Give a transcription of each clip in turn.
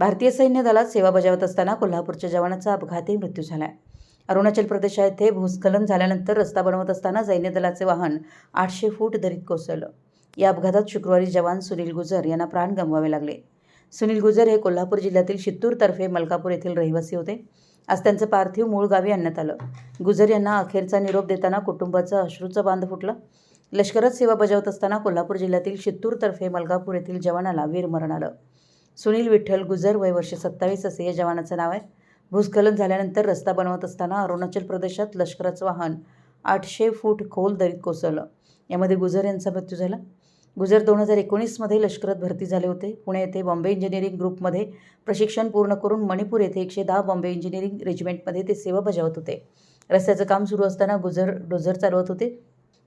भारतीय सैन्य दलात सेवा बजावत असताना कोल्हापूरच्या जवानाचा अपघाती मृत्यू झालाय. अरुणाचल प्रदेश येथे भूस्खलन झाल्यानंतर रस्ता बनवत असताना सैन्य दलाचे वाहन आठशे फूट दरीत कोसळलं. या अपघातात शुक्रवारी जवान सुनील गुजर यांना प्राण गमवावे लागले. सुनील गुजर हे कोल्हापूर जिल्ह्यातील शित्तूर तर्फे मलकापूर येथील रहिवासी होते. आज त्यांचं पार्थिव मूळ गावी आणण्यात आलं. गुजर यांना अखेरचा निरोप देताना कुटुंबाचा अश्रूचा बांध फुटला. लष्करात सेवा बजावत असताना कोल्हापूर जिल्ह्यातील शित्तूर तर्फे मलकापूर येथील जवानाला वीरमरण आलं. सुनील विठ्ठल गुजर वय वर्ष सत्तावीस असे या जवानाचं नाव आहे. भूस्खलन झाल्यानंतर रस्ता बनवत असताना अरुणाचल प्रदेशात लष्कराचं वाहन आठशे फूट खोल दरीत कोसळलं. यामध्ये गुजर यांचा मृत्यू झाला. गुजर दोन हजार एकोणीसमध्ये लष्करात भरती झाले होते. पुणे येथे बॉम्बे इंजिनिअरिंग ग्रुपमध्ये प्रशिक्षण पूर्ण करून मणिपूर येथे एकशे दहा बॉम्बे इंजिनिअरिंग रेजिमेंटमध्ये ते सेवा बजावत होते. रस्त्याचं काम सुरू असताना गुजर डोझर चालवत होते.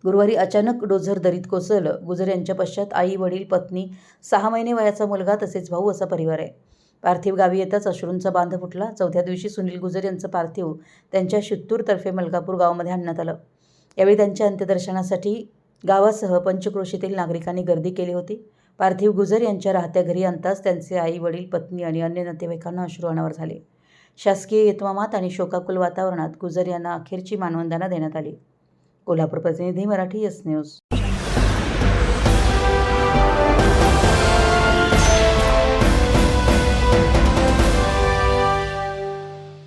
गुरुवारी अचानक डोझर दरीत कोसळलं. गुजर यांच्या पश्चात आई वडील पत्नी सहा महिने वयाचा मुलगा तसेच भाऊ असा परिवार आहे. पार्थिव गावी येताच अश्रूंचा बांध फुटला. चौथ्या दिवशी सुनील गुजर यांचं पार्थिव त्यांच्या शित्तूरतर्फे मलकापूर गावामध्ये आणण्यात आलं. यावेळी त्यांच्या अंत्यदर्शनासाठी गावासह पंचक्रोशीतील नागरिकांनी गर्दी केली होती. पार्थिव गुजर यांच्या राहत्या घरी आणताच त्यांचे आई वडील पत्नी आणि अन्य नातेवाईकांना अश्रू अनावर झाले. शासकीय इतमामात आणि शोकाकुल वातावरणात गुजर यांना अखेरची मानवंदना देण्यात आली. कोल्हापूर प्रतिनिधी मराठी एस न्यूज.